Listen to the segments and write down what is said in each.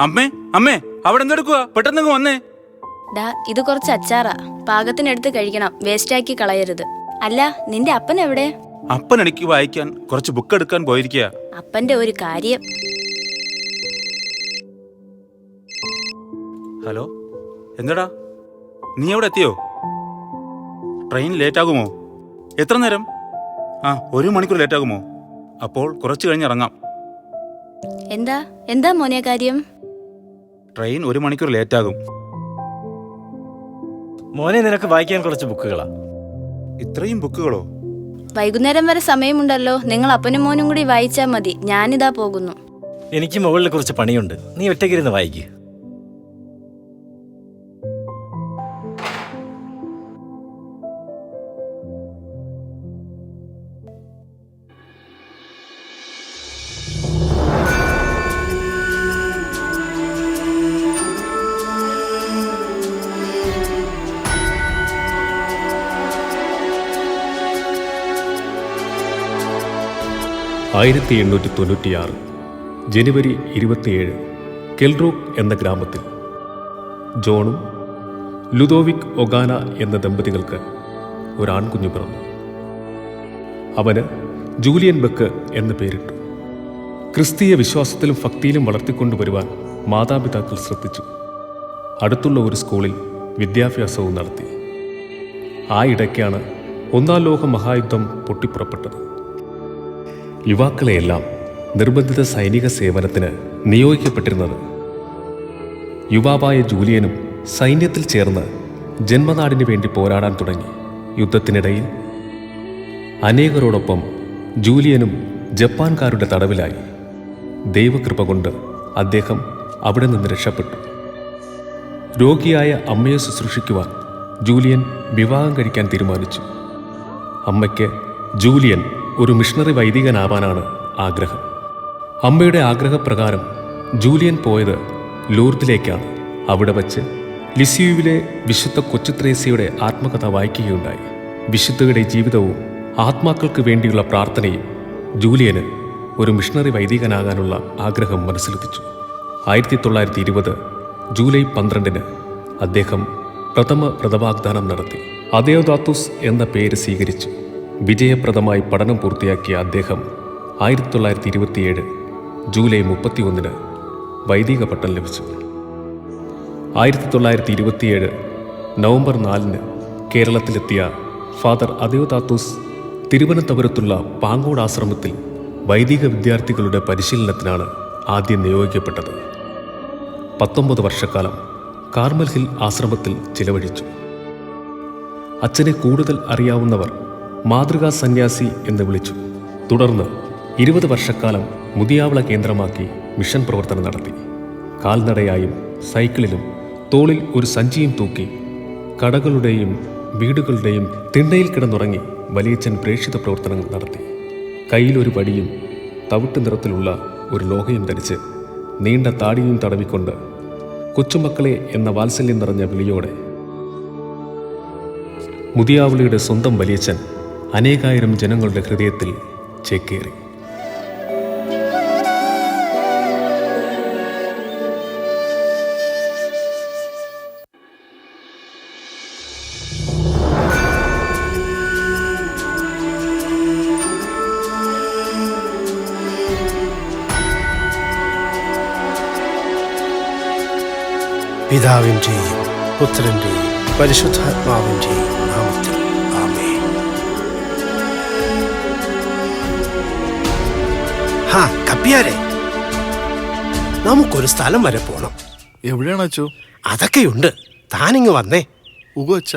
അമ്മേ അമ്മേ അവിടെ എന്തെടുക്കുക പെട്ടെന്ന് വന്നേ. ഡാ ഇത് കുറച്ച് അച്ചാറാ. പാകത്തിനെടുത്ത് കഴിക്കണം. വേസ്റ്റാക്കി കളയരുത്. അല്ല നിന്റെ അപ്പൻ എവിടെ? അപ്പൻ എനിക്ക് വായിക്കാൻ കുറച്ച് ബുക്ക് എടുക്കാൻ പോയിരിക്കുക അപ്പന്റെ ഒരു കാര്യം. ഹലോ? എന്താടാ? നീ എവിടെ എത്തിയോ? ട്രെയിൻ ലേറ്റ് ആകുമോ എത്ര നേരം? ആ ഒരു മണിക്കൂർ ലേറ്റ് ആകുമോ അപ്പോൾ കുറച്ച് കഴിഞ്ഞ് ഇറങ്ങാം. എന്താ? എന്താ മോനെ കാര്യം? ട്രെയിൻ ഒരു മണിക്കൂർ ലേറ്റ് ആകും മോനെ നിനക്ക് വായിക്കാൻ കുറച്ച് ബുക്കുകളാ. ഇത്രയും ബുക്കുകളോ? വൈകുന്നേരം വരെ സമയമുണ്ടല്ലോ. നിങ്ങൾ അപ്പനും മോനും കൂടി വായിച്ചാൽ മതി. ഞാനിതാ പോകുന്നു. എനിക്ക് മുകളിൽ കുറച്ച് പണിയുണ്ട്. നീ ഒറ്റയ്ക്കിരുന്ന് വായിക്കുക ആയിരത്തി എണ്ണൂറ്റി തൊണ്ണൂറ്റിയാറ് ജനുവരി ഇരുപത്തിയേഴ് കെൽറോക്ക് എന്ന ഗ്രാമത്തിൽ. ജോണും ലുദോവിക് ഒഗാന എന്ന ദമ്പതികൾക്ക് ഒരാൺകുഞ്ഞു പിറന്നു. അവന് ജൂലിയൻ ബക്ക് എന്ന് പേരിട്ടു. ക്രിസ്തീയ വിശ്വാസത്തിലും ഭക്തിയിലും വളർത്തിക്കൊണ്ടുവരുവാൻ മാതാപിതാക്കൾ ശ്രദ്ധിച്ചു. അടുത്തുള്ള ഒരു സ്കൂളിൽ വിദ്യാഭ്യാസവും നടത്തി. ആ ഇടയ്ക്കാണ് ഒന്നാം ലോക മഹായുദ്ധം പൊട്ടിപ്പുറപ്പെട്ടത്. യുവാക്കളെയെല്ലാം നിർബന്ധിത സൈനിക സേവനത്തിന് നിയോഗിക്കപ്പെട്ടിരുന്നത്. യുവാവായ ജൂലിയനും സൈന്യത്തിൽ ചേർന്ന് ജന്മനാടിനു വേണ്ടി പോരാടാൻ തുടങ്ങി. യുദ്ധത്തിനിടയിൽ അനേകരോടൊപ്പം ജൂലിയനും ജപ്പാൻകാരുടെ തടവിലായി. ദൈവകൃപ കൊണ്ട് അദ്ദേഹം അവിടെ നിന്ന് രക്ഷപ്പെട്ടു. രോഗിയായ അമ്മയെ ശുശ്രൂഷിക്കുവാൻ ജൂലിയൻ വിവാഹം കഴിക്കാൻ തീരുമാനിച്ചു. അമ്മയ്ക്ക് ജൂലിയൻ ഒരു മിഷണറി വൈദികനാവാനാണ് ആഗ്രഹം. അമ്മയുടെ ആഗ്രഹപ്രകാരം ജൂലിയൻ പോയത് ലൂർദിലേക്കാണ്. അവിടെ വച്ച് ലിസിയുവിലെ വിശുദ്ധ കൊച്ചുത്രേസ്യയുടെ ആത്മകഥ വായിക്കുകയുണ്ടായി. വിശുദ്ധയുടെ ജീവിതവും ആത്മാക്കൾക്ക് വേണ്ടിയുള്ള പ്രാർത്ഥനയും ജൂലിയന് ഒരു മിഷണറി വൈദികനാകാനുള്ള ആഗ്രഹം മനസ്സിലെത്തിച്ചു. ആയിരത്തി തൊള്ളായിരത്തി ഇരുപത് ജൂലൈ പന്ത്രണ്ടിന് അദ്ദേഹം പ്രഥമ വ്രതവാഗ്ദാനം നടത്തി. അദേവദാത്തുസ് എന്ന പേര് സ്വീകരിച്ചു. വിജയപ്രദമായി പഠനം പൂർത്തിയാക്കിയ അദ്ദേഹം ആയിരത്തി തൊള്ളായിരത്തി ഇരുപത്തിയേഴ് ജൂലൈ മുപ്പത്തിയൊന്നിന് വൈദിക പട്ടം ലഭിച്ചു. ആയിരത്തി തൊള്ളായിരത്തി ഇരുപത്തിയേഴ് നവംബർ നാലിന് കേരളത്തിലെത്തിയ ഫാദർ അദേവദാത്തൂസ് തിരുവനന്തപുരത്തുള്ള പാങ്ങോട് ആശ്രമത്തിൽ വൈദിക വിദ്യാർത്ഥികളുടെ പരിശീലനത്തിനാണ് ആദ്യം നിയോഗിക്കപ്പെട്ടത്. പത്തൊമ്പത് വർഷക്കാലം കാർമൽ ഹിൽ ആശ്രമത്തിൽ ചിലവഴിച്ചു. അച്ഛനെ കൂടുതൽ അറിയാവുന്നവർ മാതൃകാ സന്യാസി എന്ന് വിളിച്ചു. തുടർന്ന് ഇരുപത് വർഷക്കാലം മുതിയാവള കേന്ദ്രമാക്കി മിഷൻ പ്രവർത്തനം നടത്തി. കാൽനടയായും സൈക്കിളിലും തോളിൽ ഒരു സഞ്ചിയും തൂക്കി കടകളുടെയും വീടുകളുടെയും തിണ്ടയിൽ കിടന്നുറങ്ങി വലിയച്ഛൻ പ്രേക്ഷിത പ്രവർത്തനങ്ങൾ നടത്തി. കയ്യിലൊരു വടിയും തവിട്ട് നിറത്തിലുള്ള ഒരു ലോഹയും ധരിച്ച് നീണ്ട താടിയും തടവിക്കൊണ്ട് കൊച്ചുമക്കളെ എന്ന വാത്സല്യം നിറഞ്ഞ വിളിയോടെ മുതിയാവളിയുടെ സ്വന്തം വലിയച്ഛൻ അനേകായിരം ജനങ്ങളുടെ ഹൃദയത്തിൽ ചേക്കേറി. പിതാവിന്റെയും പുത്രന്റെയും പരിശുദ്ധാത്മാവിന്റെയും ഹാ കപ്പിയാരെ നമുക്കൊരു സ്ഥലം വരെ പോണം. എവിടെയാണ് അച്ചോ? അതൊക്കെയുണ്ട്. താനിങ് വന്നേ. ഉഗോ അച്ഛ.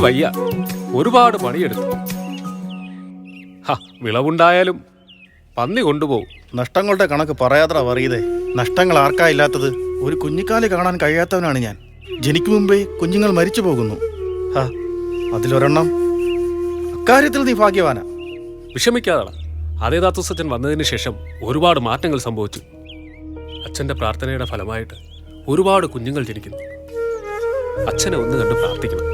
ഇനി വയ്യ. ഒരുപാട് പണിയെടുത്തു. ഹ, വിളവുണ്ടായാലും പന്നി കൊണ്ടുപോകും. നഷ്ടങ്ങളുടെ കണക്ക് പറയാത്ര പറയതേ നഷ്ടങ്ങൾ ആർക്കാ ഇല്ലാത്തത് ഒരു കുഞ്ഞിക്കാലി കാണാൻ കഴിയാത്തവനാണ് ഞാൻ. ജനിക്കു മുമ്പേ കുഞ്ഞുങ്ങൾ മരിച്ചു പോകുന്നു. ഹാ അതിലൊരെണ്ണം. അക്കാര്യത്തിൽ നീ ഭാഗ്യവാന. വിഷമിക്കാതാണ് അതേതാത്തുസച്ചൻ വന്നതിന് ശേഷം ഒരുപാട് മാറ്റങ്ങൾ സംഭവിച്ചു. അച്ഛന്റെ പ്രാർത്ഥനയുടെ ഫലമായിട്ട് ഒരുപാട് കുഞ്ഞുങ്ങൾ ജനിക്കുന്നു. അച്ഛനെ ഒന്ന് കണ്ട് പ്രാർത്ഥിക്കണം.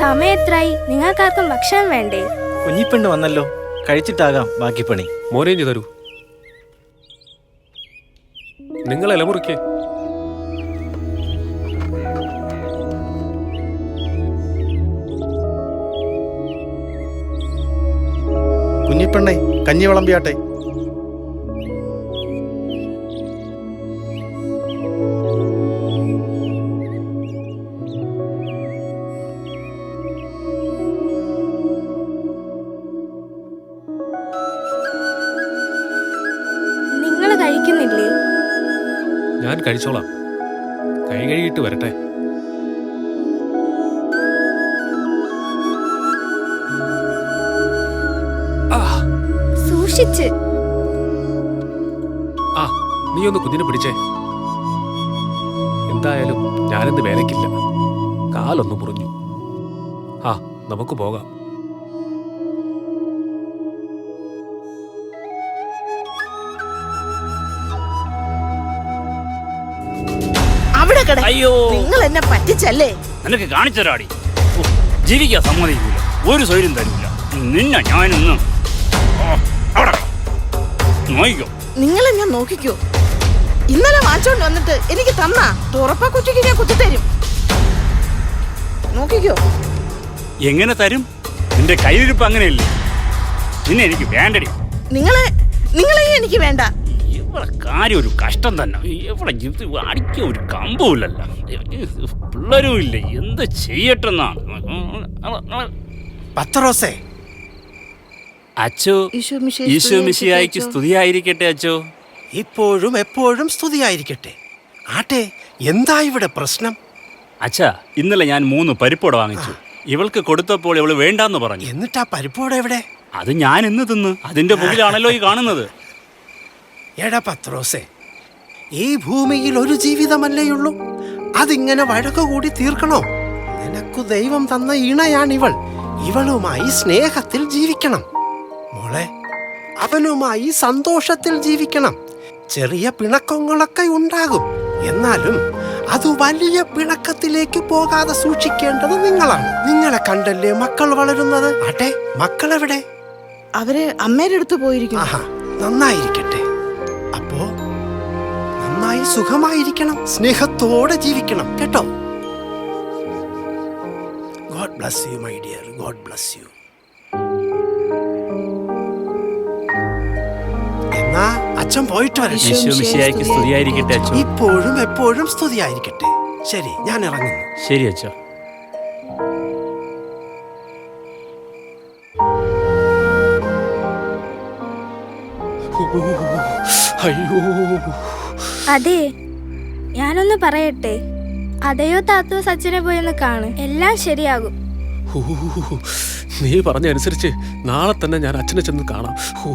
സമയം എത്രയായി നിങ്ങൾക്കാർക്കും ഭക്ഷണം വേണ്ടേ? കുഞ്ഞിപ്പെണ്ണ് വന്നല്ലോ. കഴിച്ചിട്ടാകാം ബാക്കി പണി മോനേഞ്ഞു തരൂ. നിങ്ങൾ ഇലമുറിക്കേ കുഞ്ഞിപ്പെണ്ണേ കഞ്ഞി വിളമ്പിയാട്ടെ. ഞാൻ കഴിച്ചോളാം. കൈ കഴുകിയിട്ട് വരട്ടെ. ആ. സൂക്ഷിച്ച്. ആ നീ ഒന്ന് കുഞ്ഞിനെ പിടിച്ചേ. എന്തായാലും ഞാനിന്ന് വേലക്കില്ല കാലൊന്ന് മുറിഞ്ഞു. ആ നമുക്ക് പോകാം. അവിടെ അയ്യോ. നിങ്ങൾ എന്നെ പറ്റിച്ചല്ലേ? നിനക്ക് കാണിച്ചരാടി ജീവിക്കാൻ സമ്മതിക്കില്ല ഒരു സ്വൈര്യം തരില്ല നിന്നെ ഞാനിന്ന് ഓ, നിങ്ങളെ ഞാൻ നോയിക്കോ. നോക്കിക്കോ. ഇന്നലെ വാങ്ങിച്ചോണ്ട് വന്നിട്ട് എനിക്ക് തന്നാ. തുറപ്പ കുറ്റിക്ക് ഞാൻ കുത്തിത്തരും. നോക്കിക്കോ. എങ്ങനെ തരും? നിന്റെ കയ്യിലിരിപ്പ് അങ്ങനെയല്ലേ? നിന്നെ എനിക്ക് വേണ്ടടി. നിങ്ങളെ നിങ്ങളെ എനിക്ക് വേണ്ട. ഇവിടെ കാര്യം ഒരു കഷ്ടം തന്നെ. ഇവിടെ ഇത് അടിക്ക ഒരു കമ്പവുമില്ലല്ലോ. പിള്ളേരും ഇല്ല. എന്ത് ചെയ്യട്ടെന്നാണ്. പത്രോസേ അച്ചോ ഈശോ മിശിയായിക്ക് സ്തുതിയായിരിക്കട്ടെ അച്ചോ ഇപ്പോഴും എപ്പോഴും സ്തുതിയായിരിക്കട്ടെ. ആട്ടെ എന്താ ഇവിടെ പ്രശ്നം? അച്ഛാ ഇന്നലെ ഞാൻ മൂന്ന് പരിപ്പോട വാങ്ങിച്ചു. ഇവൾക്ക് കൊടുത്തപ്പോൾ ഇവൾ വേണ്ടാന്ന് പറഞ്ഞു. എന്നിട്ടാ പരിപ്പോടെ എവിടെ? അത് ഞാൻ ഇന്ന് തിന്ന്. അതിന്റെ മുകളിലാണല്ലോ ഈ കാണുന്നത്. എടാ പത്രോസേ ഈ ഭൂമിയിൽ ഒരു ജീവിതമല്ലേയുള്ളൂ അതിങ്ങനെ വഴക്ക് കൂടി തീർക്കണോ? നിനക്കു ദൈവം തന്ന ഇണയാണിവൾ. ഇവളുമായി സ്നേഹത്തിൽ ജീവിക്കണം. മോളെ അവനുമായി സന്തോഷത്തിൽ ജീവിക്കണം. ചെറിയ പിണക്കങ്ങളൊക്കെ ഉണ്ടാകും. എന്നാലും അത് വലിയ പിണക്കത്തിലേക്ക് പോകാതെ സൂക്ഷിക്കേണ്ടത് നിങ്ങളാണ്. നിങ്ങളെ കണ്ടല്ലേ മക്കൾ വളരുന്നത്? ആട്ടെ മക്കളെവിടെ? അവർ അമ്മയുടെ അടുത്ത് പോയിരിക്കുന്നു. ആഹാ നന്നായിരിക്കട്ടെ. നന്നായി സുഖമായിരിക്കണം. സ്നേഹത്തോടെ ജീവിക്കണം. കേട്ടോ? God bless you my dear god bless you എന്നാ അച്ഛൻ പോയിട്ട് വരട്ടെ. ഇപ്പോഴും എപ്പോഴും സ്തുതിയായിരിക്കട്ടെ. ശരി ഞാൻ ഇറങ്ങുന്നു. ശരി അച്ഛോ. അയ്യോ. അതെ ഞാനൊന്ന് പറയട്ടെ. അതെയോ താത്തോ സച്ചിനെ പോയെന്ന് കാണ്. എല്ലാം ശരിയാകും. നീ പറഞ്ഞ അനുസരിച്ച് നാളെ തന്നെ ഞാൻ അച്ഛനെ ചെന്ന് കാണാം. ഹൂ,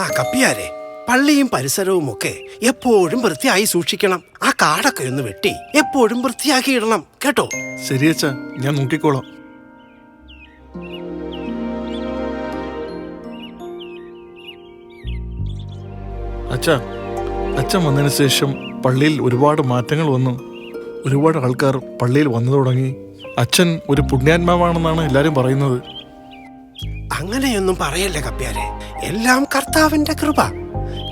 ആ കപ്പിയാരെ പള്ളിയും പരിസരവും ഒക്കെ എപ്പോഴും വൃത്തിയായി സൂക്ഷിക്കണം. ആ കാടൊക്കെ ഒന്ന് വെട്ടി എപ്പോഴും വൃത്തിയാക്കി ഇടണം. കേട്ടോ? ശരി അച്ഛാ ഞാൻ നോക്കിക്കോളാം. അച്ഛാ അച്ഛൻ വന്നതിന് ശേഷം പള്ളിയിൽ ഒരുപാട് മാറ്റങ്ങൾ വന്നു. ഒരുപാട് ആൾക്കാർ പള്ളിയിൽ വന്നു തുടങ്ങി. അച്ഛൻ ഒരു പുണ്യാത്മാവാണെന്നാണ് എല്ലാവരും പറയുന്നത്. അങ്ങനെയൊന്നും പറയല്ലേ കപ്പ്യാരെ. എല്ലാം കർത്താവിന്റെ കൃപ.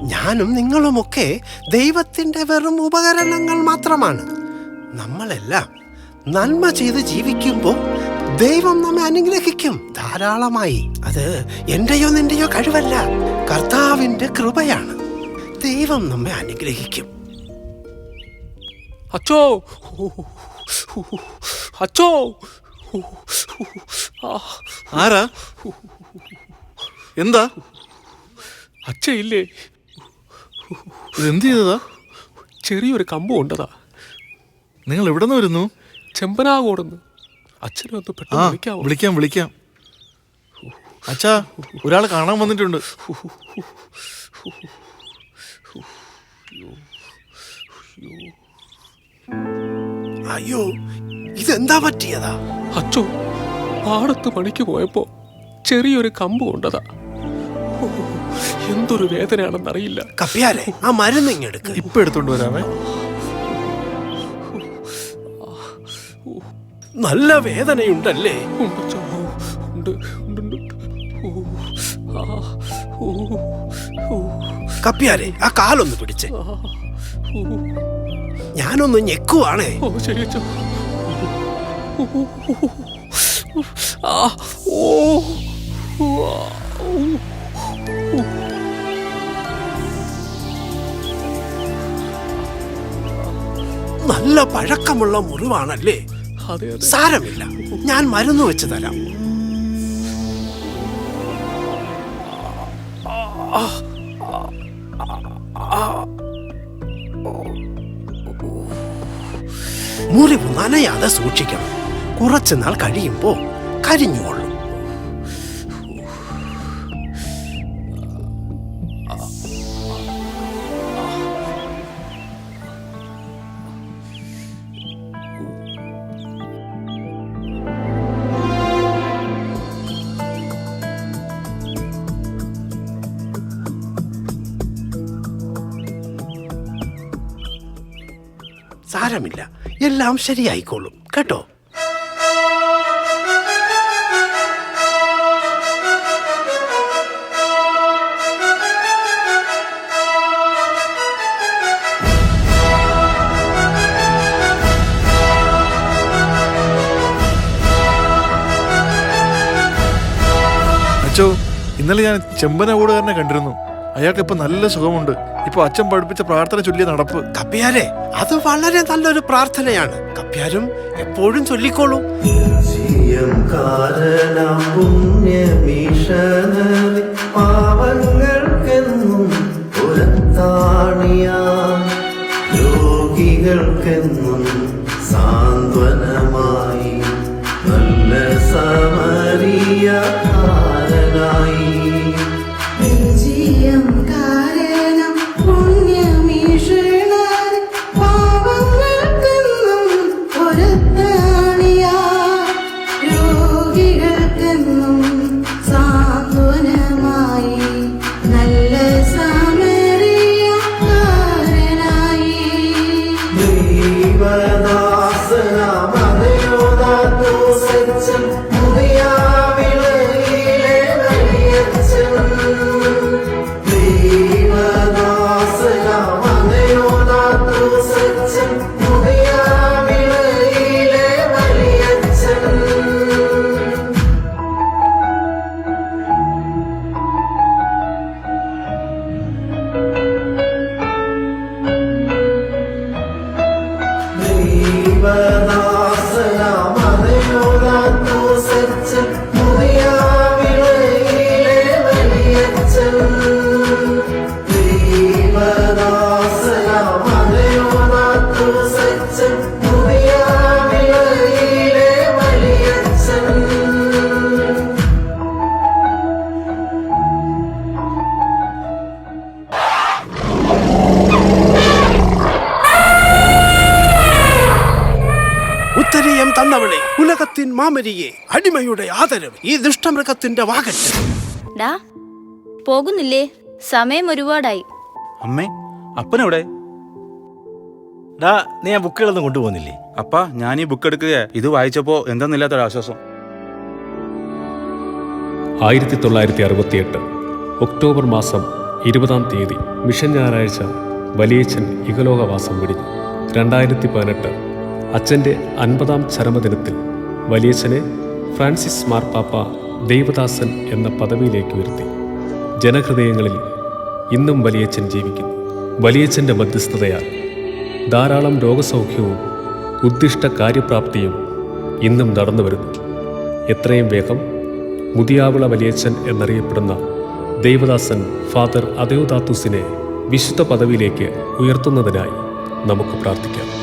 ഞാനും നിങ്ങളുമൊക്കെ ദൈവത്തിന്റെ വെറും ഉപകരണങ്ങൾ മാത്രമാണ്. നമ്മളെല്ലാം നന്മ ചെയ്ത് ജീവിക്കുമ്പോൾ ദൈവം നമ്മെ അനുഗ്രഹിക്കും. ധാരാളമായി. അത് എന്റെയോ നിന്റെയോ കഴിവല്ല. കർത്താവിന്റെ കൃപയാണ്. ദൈവം നമ്മെ അനുഗ്രഹിക്കും. അച്ചോ! അച്ചോ! ആരാ? എന്താ? അച്ഛയില്ലേ? ഇല്ലേ എന്ത് ചെയ്തതാ? ചെറിയൊരു കമ്പ് കൊണ്ടതാ നിങ്ങൾ എവിടെ നിന്ന് വരുന്നു? ചെമ്പനാകോടുന്ന്. അച്ഛനെ ഒന്ന് പെട്ടെന്ന് വിളിക്കാവോ? വിളിക്കാം വിളിക്കാം. അച്ഛാ ഒരാൾ കാണാൻ വന്നിട്ടുണ്ട്. അയ്യോ ഇതെന്താ പറ്റിയതാ? അച്ചോ പാടത്ത് പണിക്ക് പോയപ്പോ ചെറിയൊരു കമ്പ് കൊണ്ടതാ. എന്തൊരു വേദനയാണെന്നറിയില്ല. കപ്പ്യാരെ ആ മരുന്ന് ഇങ്ങെടുക്ക് ഇപ്പൊ എടുത്തോണ്ട് വരാമേ നല്ല വേദനയുണ്ടല്ലേ? ഉണ്ട് അച്ചോ, ഉണ്ട് ഉണ്ട് ഉണ്ട്. ഓ, ആ, ഓ, ഓ, കപ്പ്യാരെ ആ കാലൊന്ന് പിടിച്ചേ. ഞാനൊന്ന് ഞെക്കുവാണേ. നല്ല പഴക്കമുള്ള മുറിവാണല്ലേ? സാരമില്ല. ഞാൻ മരുന്ന് വെച്ച് തരാം. മുറിവ് നനയാതെ സൂക്ഷിക്കണം. കുറച്ചുനാൾ കഴിയുമ്പോൾ കഴിയുമ്പോ കരിഞ്ഞുകൊള്ളും. സാരമില്ല. എല്ലാം ശരിയായിക്കോളും. കേട്ടോ? അച്ചോ ഇന്നലെ ഞാൻ ചെമ്പന ഓടുകാരനെ കണ്ടിരുന്നു. അയാൾക്ക് ഇപ്പൊ നല്ല സുഖമുണ്ട്. ഇപ്പൊ അച്ഛൻ പഠിപ്പിച്ച പ്രാർത്ഥന ചൊല്ലിയ നടപ്പ്. കപ്പ്യാരെ അത് വളരെ നല്ലൊരു പ്രാർത്ഥനയാണ്. കപ്പ്യാരും എപ്പോഴും ചൊല്ലിക്കോളൂ. കാരണം പുണ്യമീഷണറി പാവങ്ങൾക്കെന്നും പുറത്താണിയാ രോഗികൾക്കെന്നും സാന്ത്വനമായി. നല്ല സമരിയായി bye. തന്നവളെ ഉലകത്തിൻ മാമരിയെ അടിമയുടെ ആദരവ് ഈ ദുഷ്ടമൃഗത്തിന്റെ വാകറ്റ് ഡാ പോകുന്നില്ലേ? സമയം ഒരുപാടായി. അമ്മേ അപ്പനെവിടെ? ഡാ നീ ആ ബുക്കുകളൊന്നും കൊണ്ടുപോകുന്നില്ലേ? അപ്പ ഞാൻ ഈ ബുക്ക് എടുക്കുക ഇത് വായിച്ചപ്പോ എന്തെന്നില്ലാത്തൊരാശ്വാസം ആയിരത്തി തൊള്ളായിരത്തി അറുപത്തിയെട്ട് ഒക്ടോബർ മാസം ഇരുപതാം തീയതി മിഷൻ ഞായറാഴ്ച വലിയച്ഛൻ ഇഹലോകവാസം വിടിഞ്ഞു. രണ്ടായിരത്തി പതിനെട്ട് അച്ഛന്റെ അൻപതാം ചരമദിനത്തിൽ വലിയച്ഛനെ ഫ്രാൻസിസ് മാർപ്പാപ്പ ദൈവദാസൻ എന്ന പദവിയിലേക്ക് ഉയർത്തി. ജനഹൃദയങ്ങളിൽ ഇന്നും വലിയച്ഛൻ ജീവിക്കുന്നു. വലിയച്ഛന്റെ മധ്യസ്ഥതയാൽ ധാരാളം രോഗസൗഖ്യവും ഉദ്ദിഷ്ട കാര്യപ്രാപ്തിയും ഇന്നും നടന്നു വരുന്നു. എത്രയും വേഗം മുതിയാവിള വലിയച്ഛൻ എന്നറിയപ്പെടുന്ന ദൈവദാസൻ ഫാദർ അദയോദാത്തുസിനെ വിശുദ്ധ പദവിയിലേക്ക് ഉയർത്തുന്നതിനായി നമുക്ക് പ്രാർത്ഥിക്കാം.